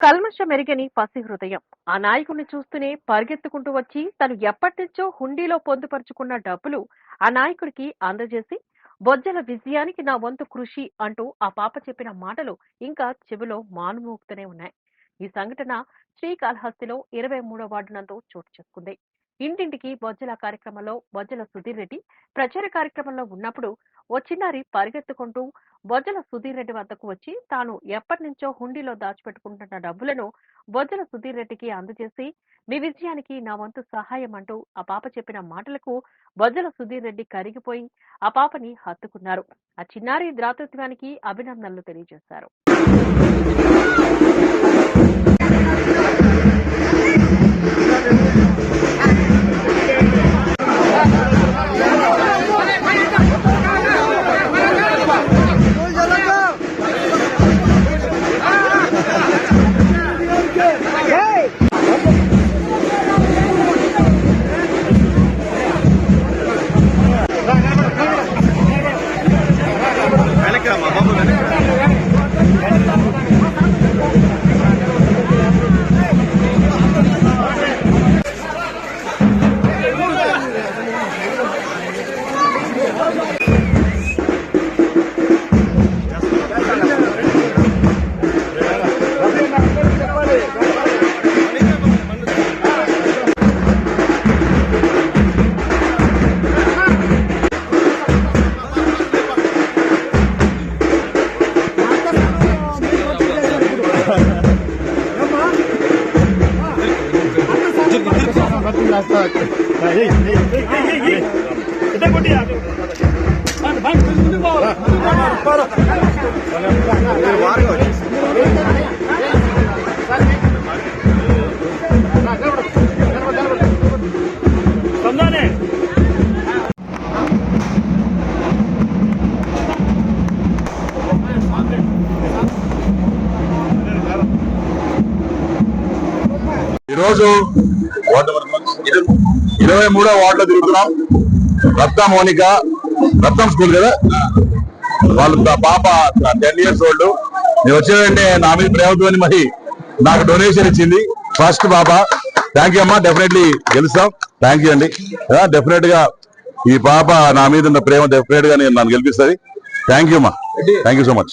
కల్మష మెరుగని పసి హృదయం. ఆ నాయకుడిని చూస్తూనే పరిగెత్తుకుంటూ వచ్చి తను ఎప్పటినుంచో హుండీలో పొందుపరుచుకున్న డబ్బులు ఆ నాయకుడికి అందజేసి బొజ్జల విజయానికి నా వంతు కృషి అంటూ ఆ పాప చెప్పిన మాటలు ఇంకా చెవిలో మానుమోగుతూనే ఉన్నాయి. ఈ సంఘటన శ్రీకాళహస్తిలో ఇరవై మూడో వార్డు నందు చోటు చేసుకుంది. ఇంటింటికి బొజ్జల కార్యక్రమంలో బొజ్జల సుధీర్ రెడ్డి ప్రచార కార్యక్రమంలో ఉన్నప్పుడు ఓ చిన్నారి పరిగెత్తుకుంటూ బొజ్జల సుధీర్ రెడ్డి వద్దకు వచ్చి తాను ఎప్పటి నుంచో హుండీలో దాచిపెట్టుకుంటున్న డబ్బులను బొజ్జల సుధీర్ రెడ్డికి అందజేసి మీ విజయానికి నా వంతు సహాయం అంటూ ఆ పాప చెప్పిన మాటలకు బొజ్జల సుధీర్ రెడ్డి కరిగిపోయి ఆ పాపని హత్తుకున్నారు. ఆ చిన్నారి ద్రాతృత్వానికి అభినందనలు తెలియజేశారు. వారుగా వచ్చేసి ఈరోజు వార్డు ఇరవై మూడో వార్డులో తిరుగుతున్నాం. రత్న మౌనిక. రత్నం స్కూల్ కదా? వాళ్ళు పాప టెన్ ఇయర్స్ ఓల్డ్ నేను వచ్చేదంటే నా మీద ప్రేమతో మరి నాకు డొనేషన్ ఇచ్చింది. ఫస్ట్ పాప. థ్యాంక్ యూ అమ్మా. డెఫినెట్లీ గెలుస్తాం. థ్యాంక్ యూ అండి. డెఫినెట్గా ఈ పాప నా మీద ఉన్న ప్రేమ డెఫినెట్గా నేను నన్ను గెలిపిస్తుంది. థ్యాంక్ యూ అమ్మా. Thank you so much